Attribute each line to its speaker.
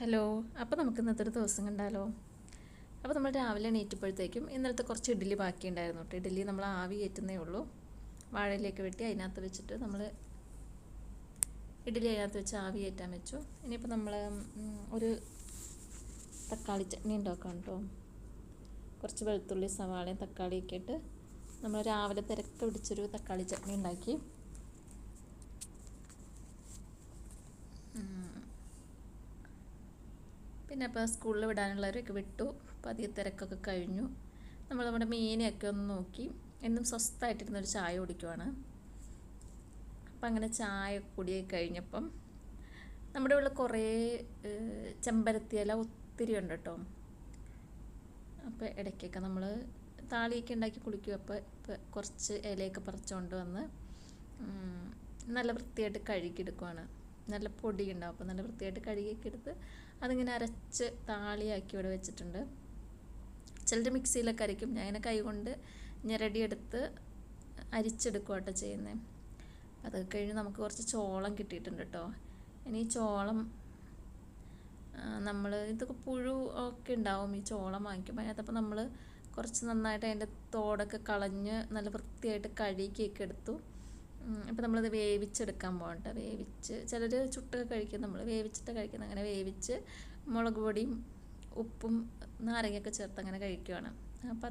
Speaker 1: Hello അപ്പോൾ നമുക്ക് ഇന്നത്തെ ഒരു ദിവസം കണ്ടാലോ? അപ്പോൾ നമ്മൾ രാവിലെ എണീറ്റപ്പോഴത്തേക്കും ഇന്നലത്തെ കുറച്ച് ഇഡ്ഡലി ബാക്കിയുണ്ടായിരുന്നു കേട്ടോ. ഇഡ്ഡലി നമ്മൾ ആവി കയറ്റുന്നേ ഉള്ളൂ. വാഴയിലേക്ക് വെട്ടി അതിനകത്ത് വെച്ചിട്ട് നമ്മൾ ഇഡ്ഡലി അതിനകത്ത് വെച്ച് ആവി കയറ്റാൻ വെച്ചു. ഇനിയിപ്പോൾ നമ്മൾ ഒരു തക്കാളി ചട്നി ഉണ്ടാക്കാം കേട്ടോ. കുറച്ച് വെളുത്തുള്ളി സവാളയും തക്കാളിയൊക്കെ ഇട്ട് നമ്മൾ രാവിലെ തിരക്ക് പിടിച്ചൊരു തക്കാളി ചട്നി ഉണ്ടാക്കി. പിന്നെ അപ്പോൾ സ്കൂളിൽ വിടാനുള്ളവരൊക്കെ വിട്ടു. അപ്പോൾ അധികം തിരക്കൊക്കെ കഴിഞ്ഞു. നമ്മൾ നമ്മുടെ മീനെയൊക്കെ ഒന്ന് നോക്കി. എന്നും സ്വസ്ഥമായിട്ടിരുന്നൊരു ചായ കുടിക്കുവാണ്. അപ്പം അങ്ങനെ ചായ കുടിയായി കഴിഞ്ഞപ്പം നമ്മുടെ ഉള്ള കുറേ ചെമ്പരത്തിയില ഒത്തിരി ഉണ്ട് കേട്ടോ. അപ്പോൾ ഇടയ്ക്കൊക്കെ നമ്മൾ താളിയൊക്കെ ഉണ്ടാക്കി കുളിക്കും. അപ്പോൾ ഇപ്പോൾ കുറച്ച് ഇലയൊക്കെ പറിച്ചുകൊണ്ട് വന്ന് നല്ല വൃത്തിയായിട്ട് കഴുകിയെടുക്കുവാണ്. നല്ല പൊടി ഉണ്ടാവും അപ്പോൾ നല്ല വൃത്തിയായിട്ട് കഴുകിയൊക്കെ എടുത്ത് അതിങ്ങനെ അരച്ച് താളിയാക്കി ഇവിടെ വെച്ചിട്ടുണ്ട്. ചിലർ മിക്സിയിലൊക്കെ അരയ്ക്കും. ഞാൻ ഇങ്ങനെ കൈകൊണ്ട് ഞെരടിയെടുത്ത് അരിച്ചെടുക്കുക കേട്ടോ ചെയ്യുന്നത് അത് കഴിഞ്ഞ് നമുക്ക് കുറച്ച് ചോളം കിട്ടിയിട്ടുണ്ട് കേട്ടോ. ഇനി ഈ ചോളം നമ്മൾ ഇതൊക്കെ പുഴു ഒക്കെ ഉണ്ടാവും. ഈ ചോളം വാങ്ങിക്കുമ്പോൾ അതിനകത്തപ്പോൾ നമ്മൾ കുറച്ച് നന്നായിട്ട് അതിന്റെ തോടൊക്കെ കളഞ്ഞ് നല്ല വൃത്തിയായിട്ട് കഴുകിയൊക്കെ എടുത്തു. അപ്പോൾ നമ്മളത് വേവിച്ചെടുക്കാൻ പോകട്ടെ. വേവിച്ച് ചിലർ ചുട്ടൊക്കെ കഴിക്കും. നമ്മൾ വേവിച്ചിട്ട് കഴിക്കുന്നത് അങ്ങനെ വേവിച്ച് മുളക് പൊടിയും ഉപ്പും നാരങ്ങയൊക്കെ ചേർത്ത് അങ്ങനെ കഴിക്കുവാണ്. അപ്പം